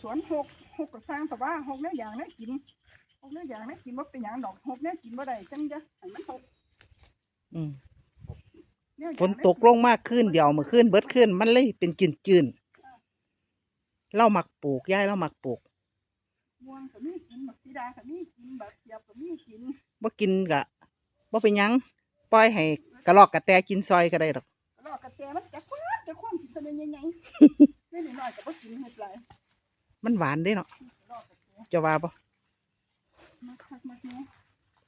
สวนหกหกก็สร้างแต่ว่าหกเนี่ยอย่างเนี่ยกินหกเนี่ยอย่างเนี่ยกินว่าเป็นอย่างดอกหกเนี่ยกินว่าได้จังจะให้มันหกอืมแวอย่างฝนตกลงมากขึ้นเดี๋ยวเมื่อคืนเบิดขึ้นมันเลยเป็นจืนจืนๆเรามักปลูกย่ายเรามักปลูกม่วงก็มีกินบักสีดาก็มีกินบักเขียบก็มีกินบ่กินกะบ่เป็นหยังปล่อยให้กระรอกกระแตกินซอยก็ได้ดอกรอกกระแตมันจะคว้าจะคว้ากินตัวใหญ่ๆไม่น้อยๆก็บ่กินเฮ็ดไร มันหวานเด้เนาะรอกกระแตจะว่าบ่มาคักมาแหน่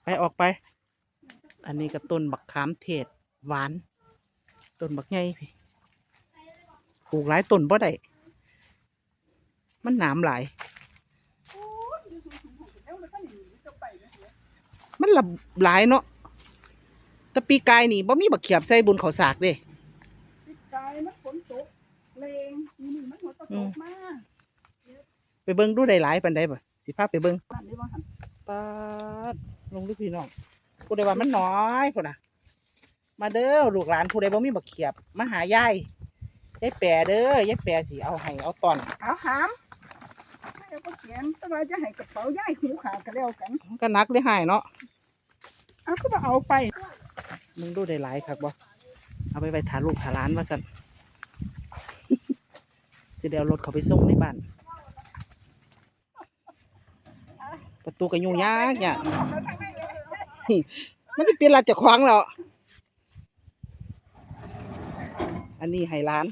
ไปออกไป อันนี้ก็ต้นบักขามเทศหวาน ต้นบักใหญ่พี่ปลูกหลายต้นบ่ได้มันหนามหลายโอ้ยอยู่สูงๆแล้วมันก็หนีจะไปนะเสียมันละหลายเนาะแต่ปีกายนี่บ่มีบักเขียบใส่บุญเขาวสากเด้ปีกายมันฝนตกเลงปีนี้มันหัวตกตกมาไป เบิ่งดูได้หลายปานใดบ่สิพาไปเบิ่งบ้านนี้ว่าหันปาดลงดูพี่น้องผู้ใดว่ามันน้อยพุ่นน่ะ มาเด้อลูกหลานผู้ใดบ่มีบักเขียบมาหายายยายแปรเด้อยายแปรสิเอาให้เอาตอนเอาหามให้เอาไปเขียนแต่ว่าจะให้กระเป๋าย้ายหูขาดก็แล้วกันมันก็นักได้หายเนาะเอาก็มาเอาไป มึงดูได้หลายคักบ่เอาไปไว้ถาลูกถาหลานว่าซั่นสิได้เอารถเขาไปส่งในบ้าน ประตูก็ยุ่งยากเนี่ยมันจะเป็นลาจะขวางแล้วอันนี้ให้ร้าน